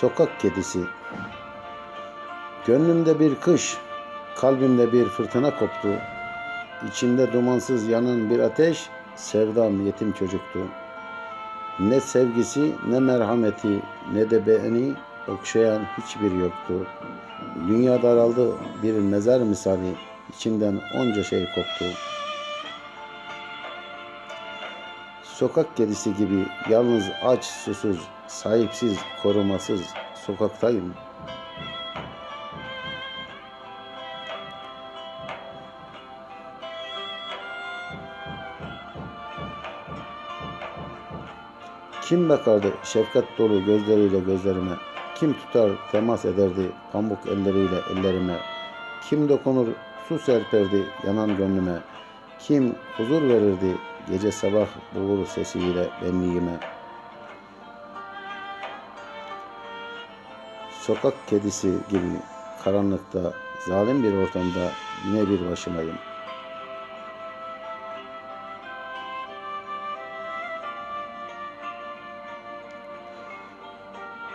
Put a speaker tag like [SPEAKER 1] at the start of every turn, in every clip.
[SPEAKER 1] Sokak kedisi. Gönlümde bir kış, kalbimde bir fırtına koptu. İçimde dumansız yanan bir ateş, sevdam yetim çocuktu. Ne sevgisi, ne merhameti, ne de beni okşayan hiçbir yoktu. Dünya daraldı bir mezar misali, içimden onca şey koptu. Sokak kedisi gibi yalnız aç, susuz, sahipsiz, korumasız sokaktayım. Kim bakardı şefkat dolu gözleriyle gözlerime? Kim tutar temas ederdi pamuk elleriyle ellerime? Kim dokunur su serperdi yanan gönlüme? Kim huzur verirdi gece sabah boğulu sesiyle benliğime? Sokak kedisi gibi karanlıkta, zalim bir ortamda yine bir başımayım.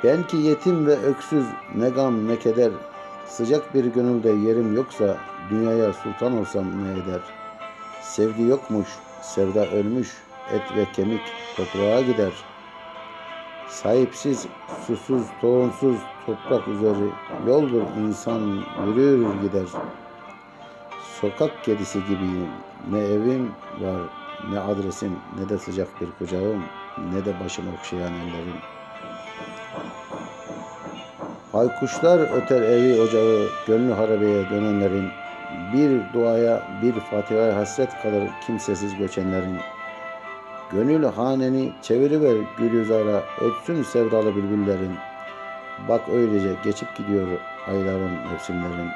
[SPEAKER 1] Ben ki yetim ve öksüz, ne gam ne keder, sıcak bir gönülde yerim yoksa, dünyaya sultan olsam ne eder? Sevgi yokmuş, sevda ölmüş, et ve kemik toprağa gider. Sahipsiz, susuz, tohumsuz toprak üzeri yoldur insan yürür gider. Sokak kedisi gibiyim, ne evim var, ne adresim, ne de sıcak bir kucağım, ne de başımı okşayan ellerim. Baykuşlar öter evi ocağı, gönlü harabeye dönenlerin. Bir duaya, bir Fatiha'ya hasret kalır kimsesiz göçenlerin. Gönül haneni çeviriver gül yüzara, ötsün sevdalı bülbüllerin. Bak öylece geçip gidiyor ayların, mevsimlerin.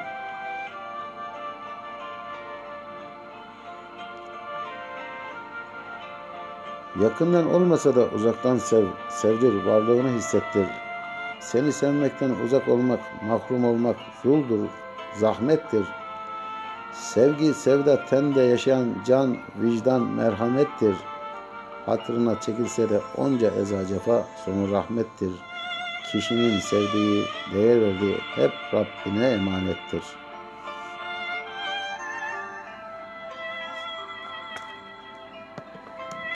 [SPEAKER 1] Yakından olmasa da uzaktan sev, sevdir, varlığını hissettir. Seni sevmekten uzak olmak, mahrum olmak zuldur, zahmettir. Sevgi, sevda tende yaşayan can, vicdan, merhamettir. Hatırına çekilse de onca eza cefa sonu rahmettir. Kişinin sevdiği, değer verdiği hep Rabbine emanettir.''